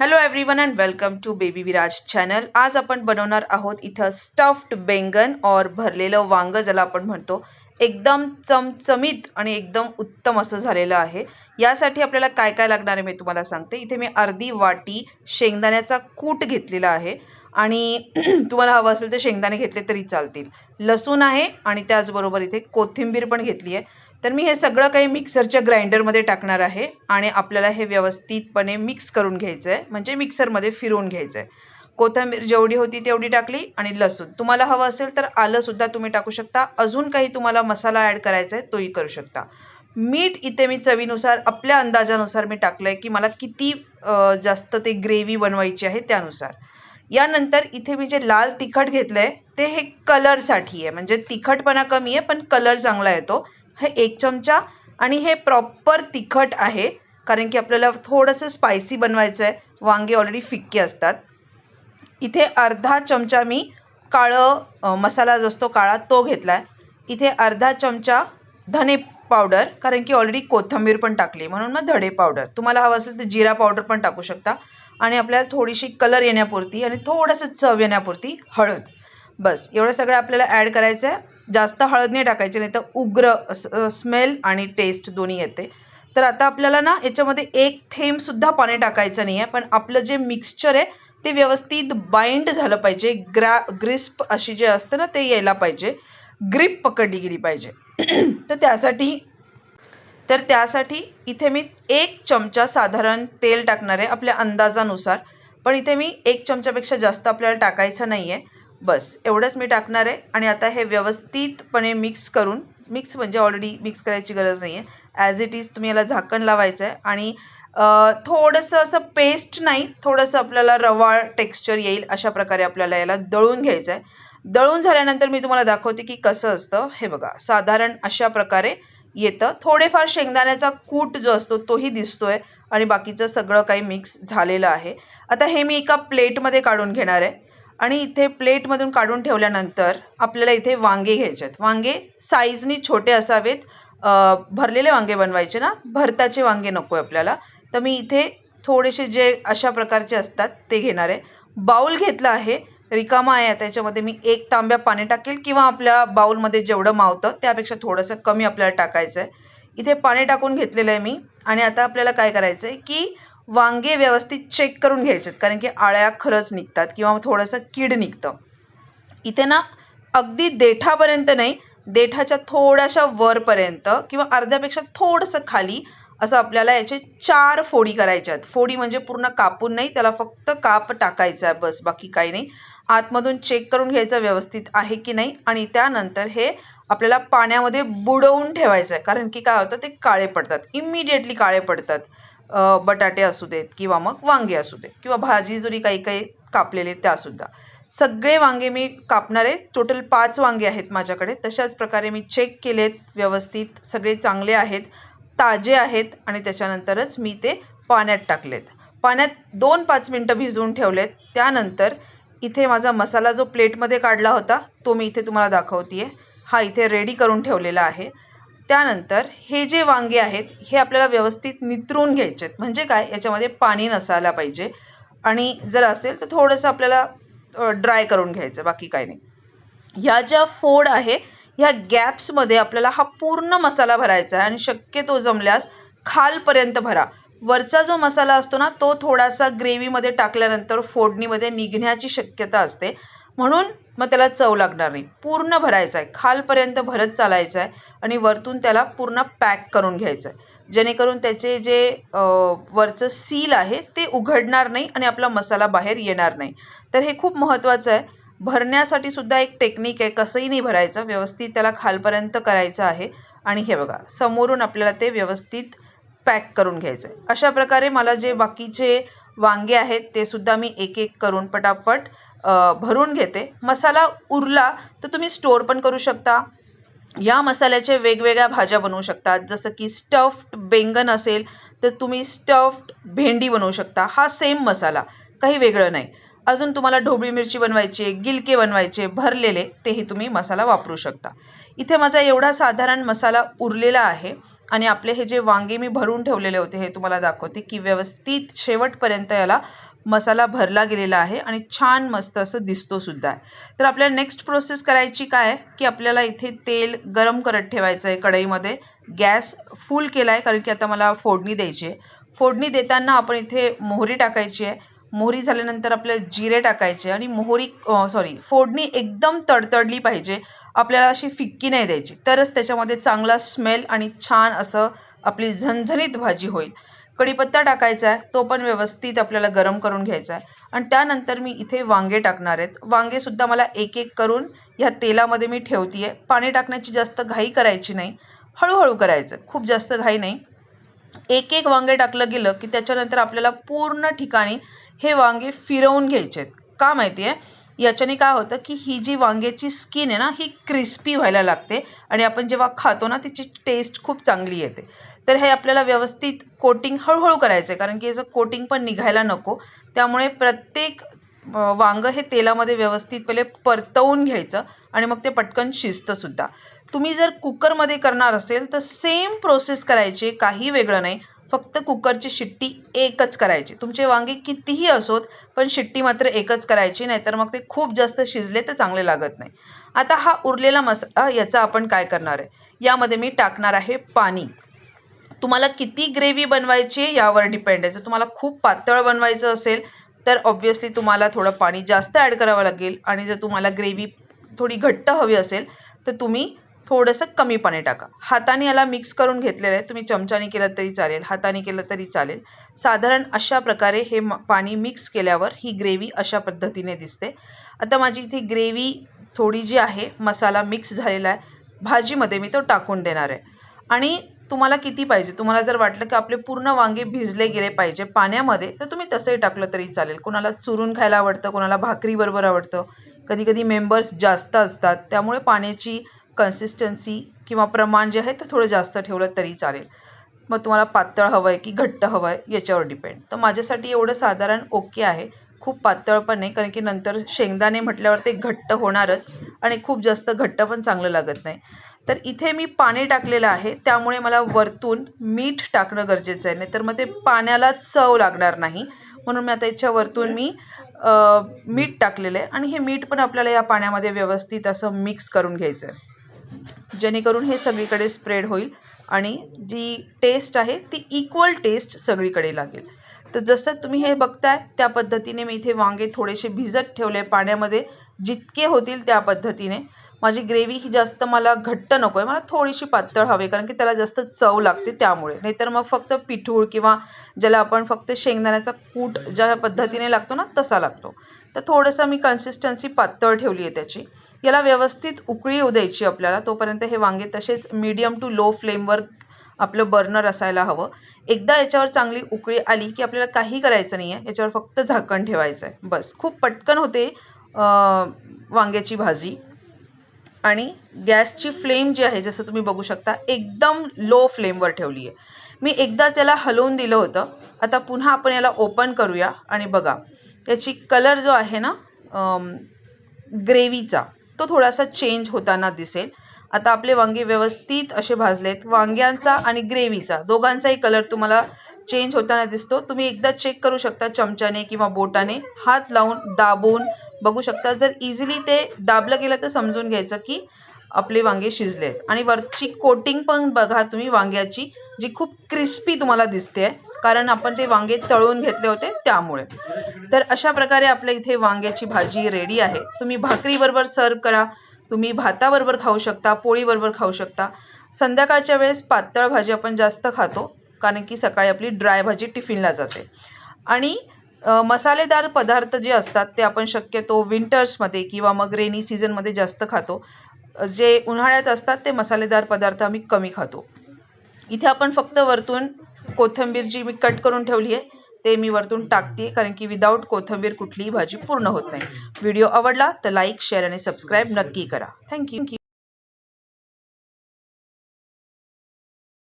Hello everyone and welcome to baby Viraj channel आज आपण बनवणार आहोत इथं स्टफ्ड बेंगन और भरलेलं वांग ज्याला आपण म्हणतो. एकदम चमचमीत आणि एकदम उत्तम असं झालेलं आहे. यासाठी आपल्याला काय काय लागणार आहे मी तुम्हाला सांगते. इथे मी अर्धी वाटी शेंगदाण्याचा कूट घेतलेला आहे. आणि तुम्हाला हवं असेल तर शेंगदाणे घेतले तरी चालतील. लसूण आहे आणि त्याचबरोबर इथे कोथिंबीर पण घेतली आहे. तर मी हे सगळं काही मिक्सरच्या ग्राइंडरमध्ये टाकणार आहे आणि आपल्याला हे व्यवस्थितपणे मिक्स करून घ्यायचं आहे म्हणजे मिक्सरमध्ये फिरवून घ्यायचं आहे कोथिंबीर जेवढी होती तेवढी टाकली आणि लसूण. तुम्हाला हवं असेल तर आलंसुद्धा तुम्ही टाकू शकता. अजून काही तुम्हाला मसाला ॲड करायचा आहे तोही करू शकता. मीठ इथे मी चवीनुसार आपल्या अंदाजानुसार मी टाकलं आहे की मला किती जास्त ते ग्रेव्ही बनवायची आहे त्यानुसार. यानंतर इथे मी जे लाल तिखट घेतलं आहे ते हे कलरसाठी आहे. म्हणजे तिखटपणा कमी आहे पण कलर चांगला येतो. हे एक चमचा आणि हे प्रॉपर तिखट आहे. कारण की आपल्याला थोडंसं स्पायसी बनवायचं आहे वांगे ऑलरेडी फिक्के असतात. इथे अर्धा चमचा मी काळं मसाला जो असतो काळा तो घेतला आहे इथे अर्धा चमचा धने पावडर कारण की ऑलरेडी कोथिंबीर पण टाकली. म्हणून मग धडे पावडर तुम्हाला हवं असेल तर जिरा पावडर पण टाकू शकता. आणि आपल्याला थोडीशी कलर येण्यापुरती आणि थोडंसं चव येण्यापुरती हळद. बस एवढं सगळं आपल्याला ॲड करायचं आहे जास्त हळद नाही टाकायची नाही तर उग्र स्मेल आणि टेस्ट दोन्ही येते. तर आता आपल्याला ना याच्यामध्ये एक थेंबसुद्धा पाणी टाकायचं नाही आहे पण आपलं जे मिक्सचर आहे ते व्यवस्थित बाइंड झालं पाहिजे. ग्रा ग्रिस्प अशी जे असते ना ते यायला पाहिजे. ग्रिप पकडली गेली पाहिजे. तर त्यासाठी तर त्यासाठी इथे मी एक चमचा साधारण तेल टाकणार आहे आपल्या अंदाजानुसार. पण इथे मी एक चमच्यापेक्षा जास्त आपल्याला टाकायचं नाही आहे बस एवढंच मी टाकणार आहे. आणि आता हे व्यवस्थितपणे मिक्स करून मिक्स म्हणजे ऑलरेडी मिक्स करायची गरज नाही आहे ॲज इट इज तुम्ही याला झाकण लावायचं आहे आणि थोडंसं असं पेस्ट नाही थोडंसं आपल्याला रवाळ टेक्स्चर येईल अशा प्रकारे आपल्याला याला दळून घ्यायचं आहे दळून झाल्यानंतर मी तुम्हाला दाखवते की कसं असतं. हे बघा साधारण अशा प्रकारे येतं. थोडेफार शेंगदाण्याचा कूट जो असतो तोही दिसतोय. आणि बाकीचं सगळं काही मिक्स झालेलं आहे. आता हे मी एका प्लेटमध्ये काढून घेणार आहे. आणि इथे प्लेटमधून काढून ठेवल्यानंतर आपल्याला इथे वांगे घ्यायचे आहेत. वांगे साईजनी छोटे असावेत. भरलेले वांगे बनवायचे ना? भरताचे वांगे नको आहे आपल्याला. तर मी इथे थोडेसे जे अशा प्रकारचे असतात ते घेणार आहे. बाऊल घेतला आहे. रिकामा आहे. त्याच्यामध्ये मी एक तांब्या पाणी टाकेल किंवा आपल्या बाऊलमध्ये जेवढं मावतं त्यापेक्षा थोडंसं कमी आपल्याला टाकायचं आहे इथे पाणी टाकून घेतलेलं आहे मी. आणि आता आपल्याला काय करायचं आहे की वांगे व्यवस्थित चेक करून घ्यायचे कारण की आळ्या खरंच निघतात किंवा थोडंसं कीड निघतं. इथे ना अगदी देठापर्यंत नाही देठाच्या थोड्याशा वरपर्यंत किंवा अर्ध्यापेक्षा थोडंसं खाली असं आपल्याला याचे चार फोडी करायच्या आहेत. फोडी म्हणजे पूर्ण कापून नाही त्याला फक्त काप टाकायचा आहे बस बाकी काही नाही. आतमधून चेक करून घ्यायचं व्यवस्थित आहे की नाही आणि त्यानंतर हे आपल्याला पाण्यामध्ये बुडवून ठेवायचं आहे कारण की काय होतं ते काळे पडतात. इमिडिएटली काळे पडतात. बटाटे असू देत किंवा मग वांगे असू देत किंवा भाजी जरी काही काही कापलेले त्यासुद्धा सगळे वांगे मी कापणारे टोटल पाच वांगे आहेत माझ्याकडे. तशाच प्रकारे मी चेक केलेत व्यवस्थित सगळे चांगले आहेत ताजे आहेत आणि त्याच्यानंतरच मी ते पाण्यात टाकलेत. पाण्यात दोन पाच मिनटं भिजवून ठेवलेत. त्यानंतर इथे माझा मसाला जो प्लेटमध्ये काढला होता तो मी इथे तुम्हाला दाखवते आहे हा इथे रेडी करून ठेवलेला आहे. त्यानंतर हे जे वांगे आहेत हे आपल्याला व्यवस्थित नितरून घ्यायचे आहेत म्हणजे काय? याच्यामध्ये पाणी नसायला पाहिजे. आणि जर असेल तर थोडंसं आपल्याला ड्राय करून घ्यायचं. बाकी काय नाही. ह्या ज्या फोड आहे ह्या गॅप्समध्ये आपल्याला हा पूर्ण मसाला भरायचा आहे. आणि शक्यतो जमल्यास खालपर्यंत भरा. वरचा जो मसाला असतो ना तो थोडासा ग्रेव्हीमध्ये टाकल्यानंतर फोडणीमध्ये निघण्याची शक्यता असते. म्हणून मग त्याला चव लागणार नाही. पूर्ण भरायचं आहे खालपर्यंत भरत चालायचं आहे आणि वरतून त्याला पूर्ण पॅक करून घ्यायचं आहे जेणेकरून त्याचे जे वरचं सील आहे ते उघडणार नाही आणि आपला मसाला बाहेर येणार नाही. तर हे खूप महत्त्वाचं आहे. भरण्यासाठी सुद्धा एक टेक्निक आहे. कसंही नाही भरायचं. व्यवस्थित त्याला खालपर्यंत करायचं आहे. आणि हे बघा समोरून आपल्याला ते व्यवस्थित पॅक करून घ्यायचं आहे अशा प्रकारे मला जे बाकीचे वांगे आहेत ते सुद्धा मी एक एक करून पटापट भरून घेते. मसाला उरला तर तुम्ही स्टोअर पण करू शकता. या मसाल्याचे वेगवेगळ्या भाज्या बनवू शकतात जसं की स्टफ्ड बेंगन असेल तर तुम्ही स्टफ्ड भेंडी बनवू शकता. हा सेम मसाला काही वेगळं नाही. अजून तुम्हाला ढोबळी मिरची बनवायची गिलके बनवायचे भरलेले तेही तुम्ही मसाला वापरू शकता. इथे माझा एवढा साधारण मसाला उरलेला आहे. आणि आपले हे जे वांगे मी भरून ठेवलेले होते हे तुम्हाला दाखवते की व्यवस्थित शेवटपर्यंत याला मसाला भरला गेलेला आहे आणि छान मस्त असं दिसतो सुद्धा आहे. तर आपल्याला नेक्स्ट प्रोसेस करायची काय? की आपल्याला इथे तेल गरम करत ठेवायचं आहे कढईमध्ये. गॅस फुल केला आहे कारण की आता मला फोडणी द्यायची आहे. फोडणी देताना आपण इथे मोहरी टाकायची आहे. मोहरी झाल्यानंतर आपल्याला जिरे टाकायचे आणि मोहरी सॉरी फोडणी एकदम तडतडली पाहिजे. आपल्याला अशी फिक्की नाही द्यायची. तरच त्याच्यामध्ये चांगला स्मेल आणि छान असं आपली झणझणीत भाजी होईल. कढीपत्ता टाकायचा आहे तो पण व्यवस्थित आपल्याला गरम करून घ्यायचा आहे. आणि त्यानंतर मी इथे वांगे टाकणार आहेत. वांगेसुद्धा मला एक एक करून ह्या तेलामध्ये मी ठेवते आहे पाणी टाकण्याची जास्त घाई करायची नाही. हळूहळू करायचं. खूप जास्त घाई नाही. एक एक वांगे टाकलं गेलं की त्याच्यानंतर आपल्याला पूर्ण ठिकाणी हे वांगे फिरवून घ्यायचे आहेत. का माहिती आहे याच्याने काय होतं की ही जी वांग्याची स्किन आहे ना ही क्रिस्पी व्हायला लागते आणि आपण जेव्हा खातो ना तिची टेस्ट खूप चांगली येते. तर हे आपल्याला व्यवस्थित कोटिंग हळूहळू करायचं आहे कारण की याचं कोटिंग पण निघायला नको. त्यामुळे प्रत्येक वांगं हे तेलामध्ये व्यवस्थित पहिले परतवून घ्यायचं आणि मग ते पटकन शिजतंसुद्धा तुम्ही जर कुकरमध्ये करणार असेल तर सेम प्रोसेस करायची काही वेगळं नाही. फक्त कुकरची शिट्टी एकच करायची. तुमचे वांगे कितीही असोत पण शिट्टी मात्र एकच करायची नाहीतर मग ते खूप जास्त शिजले तर चांगले लागत नाही. आता हा उरलेला मसाला याचा आपण काय करणार आहे? यामध्ये मी टाकणार आहे पाणी. तुम्हाला किती ग्रेव्ही बनवायची आहे यावर डिपेंड आहे. जर तुम्हाला खूप पातळ बनवायचं असेल तर ऑब्व्हियसली तुम्हाला थोडं पाणी जास्त ॲड करावं लागेल. आणि जर तुम्हाला ग्रेव्ही थोडी घट्ट हवी असेल तर तुम्ही थोडंसं कमी पाणी टाका. हाताने याला मिक्स करून घेतलेलं आहे. तुम्ही चमच्याने केलं तरी चालेल हाताने केलं तरी चालेल. साधारण अशा प्रकारे हे पाणी मिक्स केल्यावर ही ग्रेव्ही अशा पद्धतीने दिसते. आता माझी इथे ग्रेव्ही थोडी जी आहे मसाला मिक्स झालेला आहे. भाजीमध्ये मी तो टाकून देणार आहे. आणि तुम्हाला किती पाहिजे? तुम्हाला जर वाटलं की आपले पूर्ण वांगे भिजले गेले पाहिजे पाण्यामध्ये तर तुम्ही तसंही टाकलं तरी चालेल. कोणाला चुरून खायला आवडतं कोणाला भाकरीबरोबर आवडतं. कधी कधी मेंबर्स जास्त असतात त्यामुळे पाण्याची कन्सिस्टन्सी किंवा प्रमाण जे आहे ते थोडं जास्त ठेवलं तरी चालेल. मग तुम्हाला पातळ हवं आहे की घट्ट हवं आहे याच्यावर डिपेंड तर माझ्यासाठी एवढं साधारण ओके आहे. खूप पातळ पण नाही कारण की नंतर शेंगदाणे म्हटल्यावर ते घट्ट होणारच आणि खूप जास्त घट्ट पण चांगलं लागत नाही. तर इथे मी पाणी टाकलेलं आहे त्यामुळे मला वरतून मीठ टाकणं गरजेचं आहे. नाही तर मग ते पाण्याला चव लागणार नाही. म्हणून मी आता याच्या वरतून मी मीठ टाकलेलं आहे आणि हे मीठ पण आपल्याला या पाण्यामध्ये व्यवस्थित असं मिक्स करून घ्यायचं आहे जेणेकरून हे सगळीकडे स्प्रेड होईल आणि जी टेस्ट आहे ती इक्वल टेस्ट सगळीकडे लागेल. तर जसं तुम्ही हे बघताय त्या पद्धतीने मी इथे वांगे थोडेसे भिजत ठेवले पाण्यामध्ये. जितके होतील त्या पद्धतीने. माझी ग्रेव्ही ही जास्त मला घट्ट नको आहे मला थोडीशी पातळ हवी कारण की त्याला जास्त चव लागते त्यामुळे. नाहीतर मग फक्त पिठूळ किंवा ज्याला आपण फक्त शेंगदाण्याचा कूट ज्या पद्धतीने लागतो ना तसा लागतो. तर थोडंसं मी कन्सिस्टन्सी पातळ ठेवली आहे त्याची. याला व्यवस्थित उकळी येऊ द्यायची आपल्याला तोपर्यंत हे वांगे तसेच मीडियम टू लो फ्लेमवर आपलं बर्नर असायला हवं. एकदा याच्यावर चांगली उकळी आली की आपल्याला काही करायचं नाही आहे याच्यावर फक्त झाकण ठेवायचं आहे बस. खूप पटकन होते वांग्याची भाजी. आणि गॅसची फ्लेम जी आहे जसं तुम्ही बघू शकता एकदम लो फ्लेमवर ठेवली आहे. मी एकदाच याला हलवून दिलं होतं. आता पुन्हा आपण याला ओपन करूया आणि बघा त्याची कलर जो आहे ना ग्रेव्हीचा तो थोडासा चेंज होताना दिसेल. आता आपले वांगे व्यवस्थित असे भाजलेत. वांग्यांचा आणि ग्रेव्हीचा दोघांचाही कलर तुम्हाला चेंज होताना दिसतो. तुम्ही एकदा चेक करू शकता चमच्याने किंवा बोटाने. हात लावून दाबून बघू शकता जर इझिली ते दाबलं गेलं तर समजून घ्यायचं की आपले वांगे शिजले आहेत. आणि वरची कोटिंग पण बघा तुम्ही वांग्याची जी खूप क्रिस्पी तुम्हाला दिसते आहे. कारण आपण ते वांगे तळून घेतले होते त्यामुळे. तर अशा प्रकारे आपल्या इथे वांग्याची भाजी रेडी आहे. तुम्ही भाकरीबरोबर सर्व करा. तुम्ही भाताबरोबर खाऊ शकता पोळीबरोबर खाऊ शकता. संध्याकाळच्या वेळेस पातळ भाजी आपण जास्त खातो. कारण की सकाळी आपली ड्राय भाजी टिफिनला जाते. आणि मसालेदार पदार्थ जे असतात ते आपण शक्यतो विंटर्समध्ये किंवा मग रेनी सीझनमध्ये जास्त खातो. जे उन्हाळ्यात असतात ते मसालेदार पदार्थ आम्ही कमी खातो. इथे आपण फक्त वरतून कोथिंबीर जी मी कट करून ठेवली आहे ते मी वरतून टाकते कारण की विदाऊट कोथिंबीर कुठलीही भाजी पूर्ण होत नाही. व्हिडिओ आवडला तर लाईक शेअर आणि सबस्क्राईब नक्की करा. थँक्यू